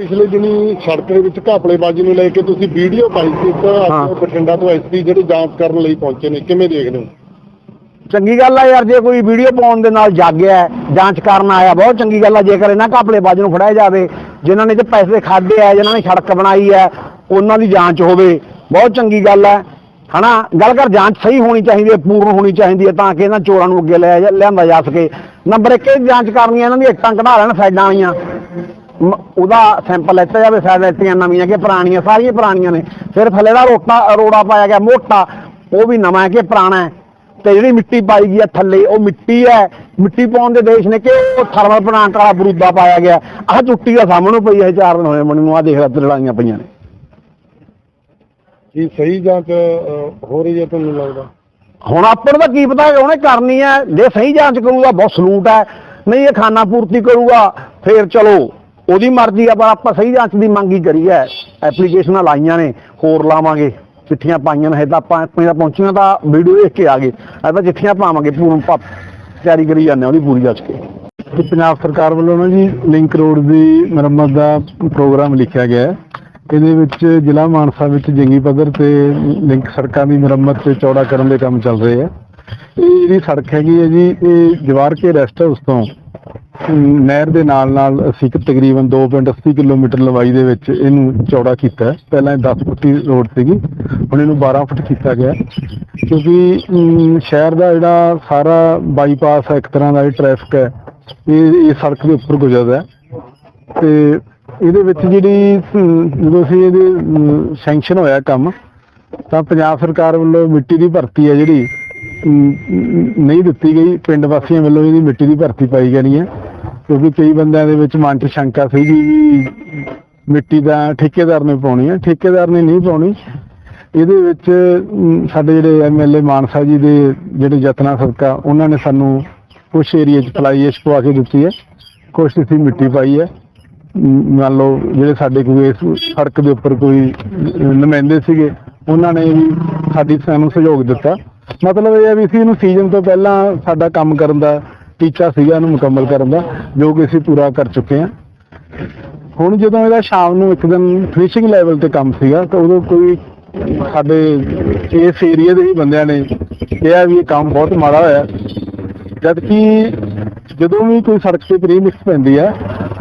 ਪਿਛਲੇ ਦਿਨੀ ਸੜਕ ਦੇ ਵਿੱਚ ਘਾਪਲੇਬਾਜ਼ੀ ਨੂੰ ਲੈ ਕੇ ਤੁਸੀਂ ਵੀਡੀਓ ਪਾਈ ਸੀ ਇੱਕ। ਅੱਜ ਬਠਿੰਡਾ ਤੋਂ ਐਸਪੀ ਜਿਹੜੇ ਜਾਂਚ ਕਰਨ ਲਈ ਪਹੁੰਚੇ ਨੇ ਕਿਵੇਂ ਦੇਖਦੇ ਹੋ? ਚੰਗੀ ਗੱਲ ਆ ਯਾਰ ਜੇ ਕੋਈ ਵੀਡੀਓ ਪਾਉਣ ਦੇ ਨਾਲ ਜਾਗਿਆ ਹੈ, ਜਾਂਚ ਕਰਨ ਆਇਆ ਬਹੁਤ ਚੰਗੀ ਗੱਲ ਆ ਜੇਕਰ ਇਹਨਾਂ ਘਾਪਲੇ ਬਾਜ ਨੂੰ ਫੜਿਆ ਜਾਵੇ ਜਿਨ੍ਹਾਂ ਨੇ ਤੇ ਪੈਸੇ ਖਾਦੇ ਆ ਜਿਨ੍ਹਾਂ ਨੇ ਸੜਕ ਬਣਾਈ ਹੈ ਉਹਨਾਂ ਦੀ ਜਾਂਚ ਹੋਵੇ ਬਹੁਤ ਚੰਗੀ ਗੱਲ ਹੈ ਹਨਾ ਗੱਲ ਕਰ ਜਾਂਚ ਸਹੀ ਹੋਣੀ ਚਾਹੀਦੀ ਹੈ ਪੂਰਨ ਹੋਣੀ ਚਾਹੀਦੀ ਹੈ ਤਾਂ ਕਿ ਇਹਨਾਂ ਚੋਰਾਂ ਨੂੰ ਅੱਗੇ ਲਿਆ ਜਾ- ਲਿਆਂਦਾ ਜਾ ਸਕੇ। ਨੰਬਰ 1 ਇਹ ਜਾਂਚ ਕਰਨੀ ਹੈ ਇਹਨਾਂ ਦੀ ਇੱਟਾਂ ਕਢਾ ਲੈਣ ਸਾਈਡਾਂ ਵਾਲੀਆਂ। ਮ- ਉਹਦਾ ਸੈਂਪਲ ਲੈਤਾ ਜਾਵੇ ਇੱਟੀਆਂ ਨਵੀਆਂ ਕਿ ਪੁਰਾਣੀਆਂ ਸਾਰੀਆਂ ਪੁਰਾਣੀਆਂ ਨੇ। ਫਿਰ ਥੱਲੇ ਦਾ ਰੋਟਾ ਰੋੜਾ ਪਾਇਆ ਗਿਆ ਮੋਟਾ। ਉਹ ਵੀ ਨਵਾਂ ਹੈ ਕਿ ਪੁਰਾਣਾ ਹੈ। ਤੇ ਜਿਹੜੀ ਮਿੱਟੀ ਪਾਈ ਗਈ ਹੈ ਥੱਲੇ ਉਹ ਮਿੱਟੀ ਹੈ। ਮਿੱਟੀ ਪਾਉਣ ਦੇ ਦੇਸ਼ ਨੇ ਕਿ ਉਹ ਥਰਮਲ ਪਲਾਂਟ ਵਾਲਾ ਬਰੂਦਾ ਪਾਇਆ ਗਿਆ। ਆਹ ਟੁੱਟੀ ਦਾ ਸਾਹਮਣੇ ਪਈ ਹੈ ਚਾਰ ਦਿਨ ਹੋਏ ਮੈਨੂੰ ਆਹ ਦੇਖ ਲੈ ਲੜਾਈਆਂ ਪਈਆਂ ਨੇ। ਕੀ ਸਹੀ ਜਾਂਚ ਅਹ, ਹੋ ਰਹੀ ਹੈ ਤੁਹਾਨੂੰ ਲੱਗਦਾ? ਹੁਣ ਆਪਾਂ ਨੂੰ ਤਾਂ ਕੀ ਪਤਾ ਉਹਨੇ ਕਰਨੀ ਹੈ। ਜੇ ਸਹੀ ਜਾਂਚ ਕਰੂਗਾ ਬਹੁਤ ਸਲੂਟ ਹੈ। ਨਹੀਂ ਇਹ ਖਾਨਾ ਪੂਰਤੀ ਕਰੂਗਾ ਫੇਰ ਚਲੋ। ਉਹਦੀ ਮਰਜ਼ੀ ਆ, ਪਰ ਆਪਾਂ ਸਹੀ ਜਾਂਚ ਦੀ ਮੰਗ ਹੀ ਕਰੀ ਹੈ। ਐਪਲੀਕੇਸ਼ਨਾਂ ਲਾਈਆਂ ਨੇ, ਹੋਰ ਲਾਵਾਂਗੇ। ਚਿੱਠੀਆਂ ਪਾਈਆਂ ਨੇ ਇਹ ਤਾਂ ਆਪਾਂ ਮੇਰਾ ਪਹੁੰਚੀਆਂ ਤਾਂ ਵੀਡੀਓ ਦੇਖ ਕੇ ਆ ਗਏ। ਇਹ ਤਾਂ ਚਿੱਠੀਆਂ ਪਾਵਾਂਗੇ ਪੂਰਨ ਪਾ ਤਿਆਰੀ ਕਰੀ ਜਾਂਦੇ ਉਹਦੀ ਪੂਰੀ ਜਾਂਚ ਕੇ। ਕਿ ਪੰਜਾਬ ਸਰਕਾਰ ਵੱਲੋਂ ਨਾ ਜੀ ਲਿੰਕ ਰੋਡ ਦੀ ਮੁਰੰਮਤ ਦਾ ਪ੍ਰੋਗਰਾਮ ਲਿਖਿਆ ਗਿਆ ਹੈ। ਇਹਦੇ ਵਿੱਚ ਜ਼ਿਲ੍ਹਾ ਮਾਨਸਾ ਵਿੱਚ ਜੰਗੀ ਪੱਧਰ ਤੇ ਲਿੰਕ ਸੜਕਾਂ ਦੀ ਮੁਰੰਮਤ ਤੇ ਚੌੜਾ ਕਰਨ ਦੇ ਕੰਮ ਚੱਲ ਰਹੇ ਆ ਇਹ ਜਿਹੜੀ ਸੜਕ ਹੈਗੀ ਹੈ ਜੀ, ਇਹ ਜਵਾਰ ਕੇ ਰੈਸਟ ਹਾਊਸ ਤੋਂ ਨਹਿਰ ਦੇ ਨਾਲ ਨਾਲ ਅਸੀਂ ਕਿ ਤਕਰੀਬਨ 2.80 ਕਿਲੋਮੀਟਰ ਲੰਬਾਈ ਦੇ ਵਿੱਚ ਇਹਨੂੰ ਚੌੜਾ ਕੀਤਾ ਪਹਿਲਾਂ ਇਹ 10 ਫੁੱਟ ਦੀ ਰੋਡ ਸੀਗੀ, ਹੁਣ ਇਹਨੂੰ 12 ਫੁੱਟ ਕੀਤਾ ਗਿਆ ਕਿਉਂਕਿ ਸ਼ਹਿਰ ਦਾ ਜਿਹੜਾ ਸਾਰਾ ਬਾਈਪਾਸ ਹੈ, ਇੱਕ ਤਰ੍ਹਾਂ ਦਾ ਇਹ ਟ੍ਰੈਫਿਕ ਹੈ, ਇਹ ਇਹ ਸੜਕ ਦੇ ਉੱਪਰ ਗੁਜ਼ਰਦਾ ਹੈ। ਤੇ ਇਹਦੇ ਵਿੱਚ ਜਿਹੜੀ ਜਦੋਂ ਅਸੀਂ ਇਹਦੇ ਸੈਂਕਸ਼ਨ ਹੋਇਆ ਕੰਮ, ਤਾਂ ਪੰਜਾਬ ਸਰਕਾਰ ਵੱਲੋਂ ਮਿੱਟੀ ਦੀ ਭਰਤੀ ਹੈ ਜਿਹੜੀ ਨਹੀਂ ਦਿੱਤੀ ਗਈ। ਪਿੰਡ ਵਾਸੀਆਂ ਵੱਲੋਂ ਇਹਦੀ ਮਿੱਟੀ ਦੀ ਭਰਤੀ ਪਾਈ ਜਾਣੀ ਹੈ। ਕਿਉਂਕਿ ਕਈ ਬੰਦਿਆਂ ਦੇ ਵਿੱਚ ਮਨ 'ਚ ਸ਼ੰਕਾ ਸੀਗੀ ਵੀ ਮਿੱਟੀ ਦਾ ਠੇਕੇਦਾਰ ਨੇ ਪਾਉਣੀ ਹੈ ਠੇਕੇਦਾਰ ਨੇ ਨਹੀਂ ਪਾਉਣੀ। ਇਹਦੇ ਵਿੱਚ ਸਾਡੇ ਜਿਹੜੇ ਐਮਐਲਏ ਮਾਨਸਾ ਜੀ ਦੇ ਜਿਹੜੇ ਯਤਨਾਂ ਸਦਕਾ, ਉਹਨਾਂ ਨੇ ਸਾਨੂੰ ਕੁਝ ਏਰੀਆ 'ਚ ਫਲਾਈਏਸ਼ ਪਵਾ ਕੇ ਦਿੱਤੀ ਹੈ। ਕੁਝ ਅਸੀਂ ਮਿੱਟੀ ਪਾਈ ਹੈ। ਮੰਨ ਲਓ ਜਿਹੜੇ ਸਾਡੇ ਕੋਈ ਸੜਕ ਦੇ ਉੱਪਰ ਕੋਈ ਨੁਮਾਇੰਦੇ ਸੀਗੇ, ਉਹਨਾਂ ਨੇ ਵੀ ਸਾਡੀ ਸਾਨੂੰ ਸਹਿਯੋਗ ਦਿੱਤਾ। ਮਤਲਬ ਇਹ ਹੈ ਵੀ ਅਸੀਂ ਇਹਨੂੰ ਸੀਜ਼ਨ ਤੋਂ ਪਹਿਲਾਂ ਸਾਡਾ ਕੰਮ ਕਰਨ ਦਾ ਟੀਚਾ ਸੀਗਾ ਇਹਨੂੰ ਮੁਕੰਮਲ ਕਰਨ ਦਾ, ਜੋ ਕਿ ਅਸੀਂ ਪੂਰਾ ਕਰ ਚੁੱਕੇ ਹਾਂ। ਹੁਣ ਜਦੋਂ ਇਹਦਾ ਸ਼ਾਮ ਨੂੰ ਇੱਕ ਦਿਨ ਫਿਨਿਸ਼ਿੰਗ ਲੈਵਲ ਤੇ ਕੰਮ ਸੀਗਾ, ਤਾਂ ਉਦੋਂ ਕੋਈ ਸਾਡੇ ਇਸ ਏਰੀਆ ਦੇ ਹੀ ਬੰਦਿਆਂ ਨੇ ਕਿਹਾ ਵੀ ਇਹ ਕੰਮ ਬਹੁਤ ਮਾੜਾ ਹੋਇਆ। ਜਦ ਕਿ ਜਦੋਂ ਵੀ ਕੋਈ ਸੜਕ ਤੇ ਪ੍ਰੀਮਿਕਸ ਪੈਂਦੀ ਹੈ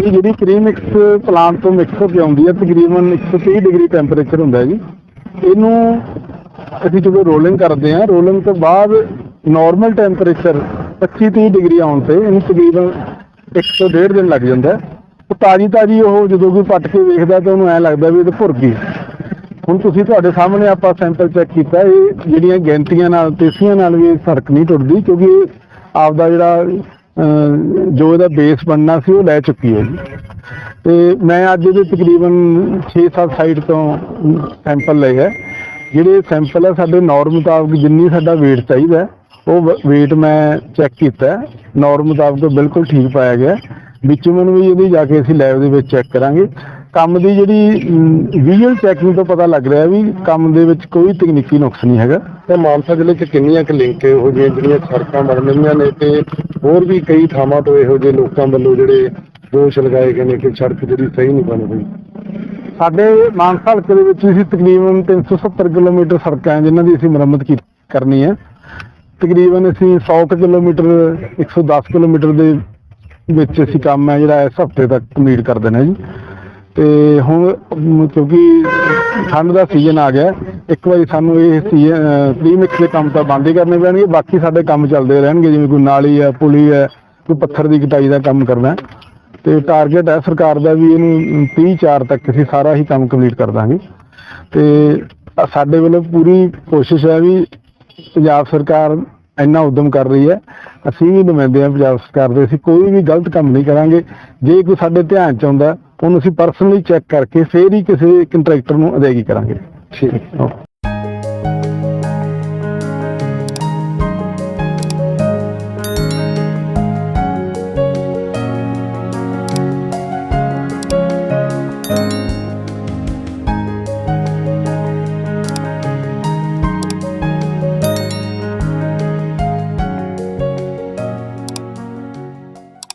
ਇਹ ਜਿਹੜੀ ਪ੍ਰੀਮਿਕਸ ਪਲਾਂਟ ਤੋਂ ਮਿਕਸ ਹੋ ਕੇ ਆਉਂਦੀ ਹੈ ਤਕਰੀਬਨ 130 ਡਿਗਰੀ ਟੈਂਪਰੇਚਰ ਹੁੰਦਾ ਜੀ। ਇਹਨੂੰ ਅਸੀਂ ਜਦੋਂ ਰੋਲਿੰਗ ਕਰਦੇ ਹਾਂ ਰੋਲਿੰਗ ਤੋਂ ਬਾਅਦ ਨਾਰਮਲ ਟੈਂਪਰੇਚਰ 25-30 ਡਿਗਰੀ ਆਉਣ ਤੇ ਇਹਨੂੰ ਤਕਰੀਬਨ 1 ਤੋਂ 1.5 ਦਿਨ ਲੱਗ ਜਾਂਦਾ ਉਹ ਤਾਜੀ ਤਾਜੀ ਉਹ ਜਦੋਂ ਕੋਈ ਪੱਟ ਕੇ ਵੇਖਦਾ ਤਾਂ ਉਹਨੂੰ ਐ ਲੱਗਦਾ ਵੀ ਇਹ ਤਾਂ ਭੁਰ ਗਈ। ਹੁਣ ਤੁਸੀਂ ਤੁਹਾਡੇ ਸਾਹਮਣੇ ਆਪਾਂ ਸੈਂਪਲ ਚੈੱਕ ਕੀਤਾ, ਇਹ ਜਿਹੜੀਆਂ ਗਿਣਤੀਆਂ ਨਾਲ, ਤੇਸੀਆਂ ਨਾਲ ਵੀ ਇਹ ਸੜਕ ਨਹੀਂ ਟੁੱਟਦੀ ਕਿਉਂਕਿ ਇਹ ਆਪਦਾ ਜਿਹੜਾ ਜੋ ਇਹਦਾ ਬੇਸ ਬਣਨਾ ਸੀ ਉਹ ਲੈ ਚੁੱਕੀ ਹੈ ਜੀ। ਤੇ ਮੈਂ ਅੱਜ ਇਹਦੇ ਤਕਰੀਬਨ 6-7 ਸਾਈਡ ਤੋਂ ਸੈਂਪਲ ਲਏ ਹੈ। ਜਿਹੜੇ ਸੈਂਪਲ ਹੈ ਸਾਡੇ ਨੌਰਮ ਮੁਤਾਬਕ ਜਿੰਨੀ ਸਾਡਾ weight ਚਾਹੀਦਾ ਉਹ weight ਮੈਂ ਚੈੱਕ ਕੀਤਾ ਨੌਰਮ ਮੁਤਾਬਕ ਬਿਲਕੁਲ ਠੀਕ ਪਾਇਆ ਗਿਆ ਬਿਚੂਮਨ ਵੀ ਇਹਦੀ ਜਾ ਕੇ ਅਸੀਂ ਲੈਬ ਦੇ ਵਿੱਚ ਚੈੱਕ ਕਰਾਂਗੇ। ਕੰਮ ਦੀ ਜਿਹੜੀ ਵਿਜ਼ੂਅਲ ਚੈਕਿੰਗ ਤੋਂ ਪਤਾ ਲੱਗ ਰਿਹਾ ਵੀ ਕੰਮ ਦੇ ਵਿੱਚ ਕੋਈ ਤਕਨੀਕੀ ਨੁਕਸ ਨਹੀਂ ਹੈਗਾ। ਤੇ ਮਾਨਸਾ ਜ਼ਿਲ੍ਹੇ 'ਚ ਕਿੰਨੀਆਂ ਕੁ ਲਿੰਕ ਇਹੋ ਜਿਹੀਆਂ ਜਿਹੜੀਆਂ ਸੜਕਾਂ ਬਣ ਰਹੀਆਂ ਨੇ ਤੇ ਹੋਰ ਵੀ ਕਈ ਥਾਵਾਂ ਤੋਂ ਇਹੋ ਜਿਹੇ ਲੋਕਾਂ ਵੱਲੋਂ ਜਿਹੜੇ ਦੋਸ਼ ਲਗਾਏ ਗਏ ਨੇ ਕਿ ਸੜਕ ਜਿਹੜੀ ਸਹੀ ਨਹੀਂ ਬਣ ਰਹੀ। ਸਾਡੇ ਮਾਨਸਾ ਹਲਕੇ ਦੇ ਵਿੱਚ ਅਸੀਂ ਤਕਰੀਬਨ 370 ਕਿਲੋਮੀਟਰ ਸੜਕਾਂ ਜਿਨ੍ਹਾਂ ਦੀ ਅਸੀਂ ਮੁਰੰਮਤ ਕਰਨੀ ਹੈ। ਤਕਰੀਬਨ ਅਸੀਂ 100 ਕੁ ਕਿਲੋਮੀਟਰ 110 ਕਿਲੋਮੀਟਰ ਦੇ ਵਿੱਚ ਅਸੀਂ ਕੰਮ ਹੈ ਜਿਹੜਾ ਇਸ ਹਫ਼ਤੇ ਤੱਕ ਕੰਪਲੀਟ ਕਰ ਦੇਣਾ ਜੀ। ਤੇ ਹੁਣ ਅਮ, ਕਿਉਂਕਿ ਠੰਡ ਦਾ ਸੀਜ਼ਨ ਆ ਗਿਆ ਇੱਕ ਵਾਰੀ ਸਾਨੂੰ ਇਹ ਪ੍ਰੀਮਿਕਸ ਦੇ ਕੰਮ ਤਾਂ ਬੰਦ ਹੀ ਕਰਨੇ ਪੈਣਗੇ ਬਾਕੀ ਸਾਡੇ ਕੰਮ ਚੱਲਦੇ ਰਹਿਣਗੇ ਜਿਵੇਂ ਕੋਈ ਨਾਲੀ ਹੈ ਪੁਲੀ ਹੈ ਕੋਈ ਪੱਥਰ ਦੀ ਕਟਾਈ ਦਾ ਕੰਮ ਕਰਨਾ। ਹੈ ਤੇ ਟਾਰਗੇਟ ਹੈ ਸਰਕਾਰ ਦਾ ਵੀ ਇਹਨੂੰ 30 4 ਤੱਕ ਅਸੀਂ ਸਾਰਾ ਹੀ ਕੰਮ ਕੰਪਲੀਟ ਕਰ ਦਾਂਗੇ। ਤੇ ਸਾਡੇ ਵੱਲੋਂ ਪੂਰੀ ਕੋਸ਼ਿਸ਼ ਹੈ ਵੀ ਪੰਜਾਬ ਸਰਕਾਰ ਇੰਨਾ ਉਦਮ ਕਰ ਰਹੀ ਹੈ, ਅਸੀਂ ਵੀ ਨੁਮਾਇੰਦੇ ਹਾਂ ਪੰਜਾਬ ਸਰਕਾਰ ਦੇ ਅਸੀਂ ਕੋਈ ਵੀ ਗਲਤ ਕੰਮ ਨਹੀਂ ਕਰਾਂਗੇ। ਜੇ ਕੋਈ ਸਾਡੇ ਧਿਆਨ ਚ ਆਉਂਦਾ, ਉਹਨੂੰ ਅਸੀਂ ਪਰਸਨਲੀ ਚੈੱਕ ਕਰਕੇ ਫੇਰ ਹੀ ਕਿਸੇ ਕੰਟਰੈਕਟਰ ਨੂੰ ਅਦਾਇਗੀ ਕਰਾਂਗੇ। ਠੀਕ